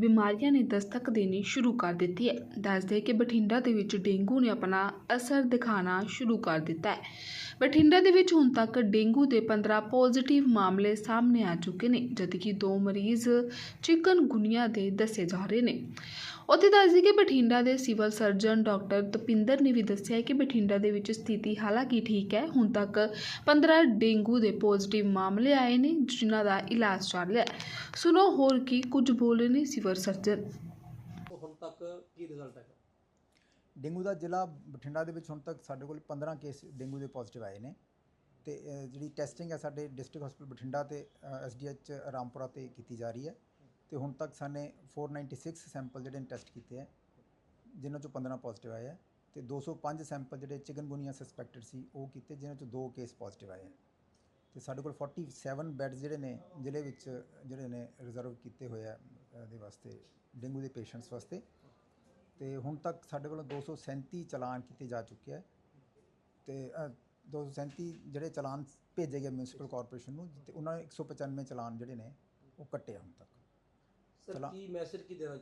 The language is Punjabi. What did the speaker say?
ਬਿਮਾਰੀਆਂ ਨੇ ਦਸਤਕ ਦੇਣੀ ਸ਼ੁਰੂ ਕਰ ਦਿੱਤੀ ਹੈ। ਦੱਸਦੇ ਕਿ ਬਠਿੰਡਾ ਦੇ ਵਿੱਚ ਡੇਂਗੂ ਨੇ ਆਪਣਾ ਅਸਰ ਦਿਖਾਉਣਾ ਸ਼ੁਰੂ ਕਰ ਦਿੱਤਾ ਹੈ। ਬਠਿੰਡਾ ਦੇ ਵਿੱਚ ਹੁਣ ਤੱਕ ਡੇਂਗੂ ਦੇ 15 ਪੋਜ਼ਿਟਿਵ ਮਾਮਲੇ ਸਾਹਮਣੇ ਆ ਚੁੱਕੇ ਨੇ, ਜਦਕਿ ਦੋ ਮਰੀਜ਼ ਚਿਕਨਗੁਨੀਆ ਦੇ ਦੱਸੇ ਜਾ ਰਹੇ ਨੇ। ਉੱਥੇ ਦੱਸਦੀ ਕਿ ਬਠਿੰਡਾ ਦੇ ਸਿਵਲ ਸਰਜਨ ਡਾਕਟਰ ਤਪਿੰਦਰ ਨੇ ਵੀ ਦੱਸਿਆ ਕਿ ਬਠਿੰਡਾ ਦੇ ਵਿੱਚ ਸਥਿਤੀ ਹਾਲਾਂਕਿ ਠੀਕ ਹੈ, ਹੁਣ ਤੱਕ 15 ਡੇਂਗੂ ਦੇ ਪੋਜ਼ਿਟਿਵ ਮਾਮਲੇ ਆਏ ਨੇ, ਜਿਨ੍ਹਾਂ ਦਾ ਇਲਾਜ ਚੱਲ ਰਿਹਾ ਸੁਣੋ ਹੋਰ ਕੀ ਕੁਝ ਬੋਲ ਰਹੇ ਨੇ ਸਿਵਲ ਸਰਜਨ। ਹੁਣ ਤੱਕ ਕੀ ਰਿਜ਼ਲਟ ਹੈਗਾ? ਡੇਂਗੂ ਦਾ ਜ਼ਿਲ੍ਹਾ ਬਠਿੰਡਾ ਦੇ ਵਿੱਚ ਹੁਣ ਤੱਕ ਸਾਡੇ ਕੋਲ 15 ਕੇਸ ਡੇਂਗੂ ਦੇ ਪੋਜ਼ਿਟਿਵ ਆਏ ਨੇ ਤੇ ਜਿਹੜੀ ਟੈਸਟਿੰਗ ਹੈ ਸਾਡੇ ਡਿਸਟ੍ਰਿਕਟ ਹਸਪੀਟਲ ਬਠਿੰਡਾ ਤੇ ਐਸਡੀਐਚ ਰਾਮਪੁਰਾ ਤੇ ਕੀਤੀ ਜਾ ਰਹੀ ਹੈ ਤੇ ਹੁਣ ਤੱਕ ਸਾਨੇ 496 ਸੈਂਪਲ ਜਿਹੜੇ ਨੇ ਟੈਸਟ ਕੀਤੇ ਹੈ, ਜਿਨ੍ਹਾਂ ਚੋਂ 15 ਪੋਜ਼ਿਟਿਵ ਆਏ ਹੈ ਤੇ 205 ਸੈਂਪਲ ਜਿਹੜੇ ਚਿਕਨਗੁਨੀਆ ਸਸਪੈਕਟਡ ਸੀ, ਉਹ ਕੀਤੇ, ਜਿਨ੍ਹਾਂ ਚੋਂ ਦੋ ਕੇਸ ਪੋਜ਼ਿਟਿਵ ਆਏ ਹੈ। ਤੇ ਸਾਡੇ ਕੋਲ 47 ਬੈੱਡਸ ਜਿਹੜੇ ਨੇ, ਜ਼ਿਲ੍ਹੇ ਵਿੱਚ ਜਿਹੜੇ ਨੇ ਰਿਜ਼ਰਵ ਕੀਤੇ ਹੋਏ ਆ ਇਹਦੇ ਵਾਸਤੇ, ਡੇਂਗੂ ਦੇ ਪੇਸ਼ੈਂਟਸ ਵਾਸਤੇ। ਤੇ ਹੁਣ ਤੱਕ ਸਾਡੇ ਕੋਲ 237 ਚਲਾਨ ਕੀਤੇ ਜਾ ਚੁੱਕੇ ਹੈ ਤੇ ਅ, 237 ਜਿਹੜੇ ਚਲਾਨ ਭੇਜੇ ਗਏ ਮਿਊਨਿਸਪਲ ਕਾਰਪੋਰੇਸ਼ਨ ਨੂੰ ਤੇ ਉਹਨਾਂ ਨੇ 195 ਚਲਾਨ ਜਿਹੜੇ ਨੇ ਉਹ ਕੱਟੇ ਆ ਹੁਣ ਤੱਕ। ਸਰ ਚਲਾ- ਕੀ ਮੈਸੇਜ ਕੀ ਦੇਣਾ